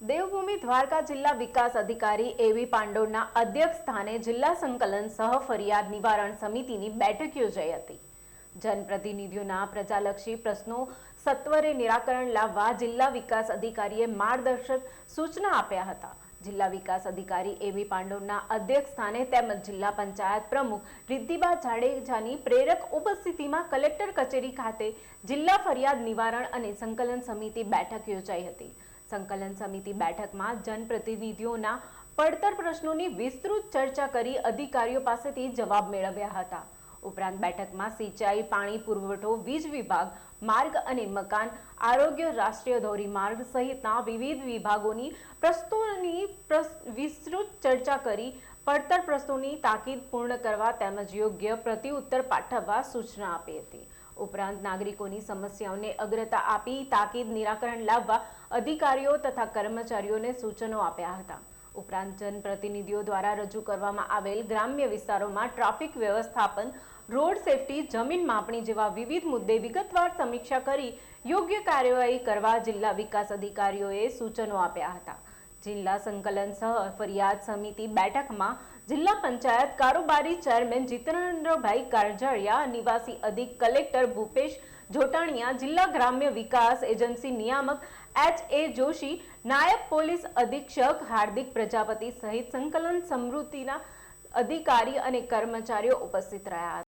દેવભૂમિ દ્વારકા જિલ્લા વિકાસ અધિકારી એવી પાંડોળના અધ્યક્ષ સ્થાને જિલ્લા સંકલન સહ ફરિયાદ નિવારણ સમિતિની બેઠક યોજાઈ હતી. જનપ્રતિનિધિઓના પ્રજાલક્ષી પ્રશ્નો સત્વરે નિરાકરણ લાવવા જિલ્લા વિકાસ અધિકારીએ માર્ગદર્શક સૂચના આપ્યા હતા. જિલ્લા વિકાસ અધિકારી એવી પાંડોળના અધ્યક્ષ સ્થાને તેમજ જિલ્લા પંચાયત પ્રમુખ રિદ્ધિબા જાડેજાની પ્રેરક ઉપસ્થિતિમાં કલેક્ટર કચેરી ખાતે જિલ્લા ફરિયાદ નિવારણ અને સંકલન સમિતિ બેઠક યોજાઈ હતી. સંકલન સમિતિ બેઠકમાં જનપ્રતિનિધિઓના પડતર પ્રશ્નોની વિસ્તૃત ચર્ચા કરી અધિકારીઓ પાસેથી જવાબ મેળવ્યા હતા. ઉપરાંત બેઠકમાં સિંચાઈ, પાણી પુરવઠો, વીજ વિભાગ, માર્ગ અને મકાન, આરોગ્ય, રાષ્ટ્રીય ધોરીમાર્ગ સહિતના વિવિધ વિભાગોની પ્રશ્નોની વિસ્તૃત ચર્ચા કરી પડતર પ્રશ્નોની તાકીદ પૂર્ણ કરવા તેમજ યોગ્ય પ્રતિઉત્તર પાઠવવા સૂચના આપી હતી. ઉપરાંત નાગરિકોની સમસ્યાઓને અગ્રતા આપી તાકીદ નિરાકરણ લાવવા અધિકારીઓ તથા કર્મચારીઓને સૂચનો આપ્યા હતા. ઉપરાંત જનપ્રતિનિધિઓ દ્વારા રજૂ કરવામાં આવેલ ગ્રામ્ય વિસ્તારોમાં ટ્રાફિક વ્યવસ્થાપન, રોડ સેફટી, જમીન માપણી જેવા વિવિધ મુદ્દે વિગતવાર સમીક્ષા કરી યોગ્ય કાર્યવાહી કરવા જિલ્લા વિકાસ અધિકારીઓએ સૂચનો આપ્યા હતા. જિલ્લા સંકલન સહ ફરિયાદ સમિતિ બેઠકમાં જિલ્લા પંચાયત કારોબારી ચેરમેન જીતેન્દ્રભાઈ કારજાળિયા નિવાસી અધિક કલેક્ટર ભૂપેશ જોટાણીયા, જિલ્લા ગ્રામ્ય વિકાસ એજન્સી નિયામક એચ એ જોશી, નાયબ પોલીસ અધિક્ષક, હાર્દિક પ્રજાપતિ સહિત સંકલન સમૃદ્ધિના અધિકારી અને કર્મચારીઓ ઉપસ્થિત રહ્યા હતા.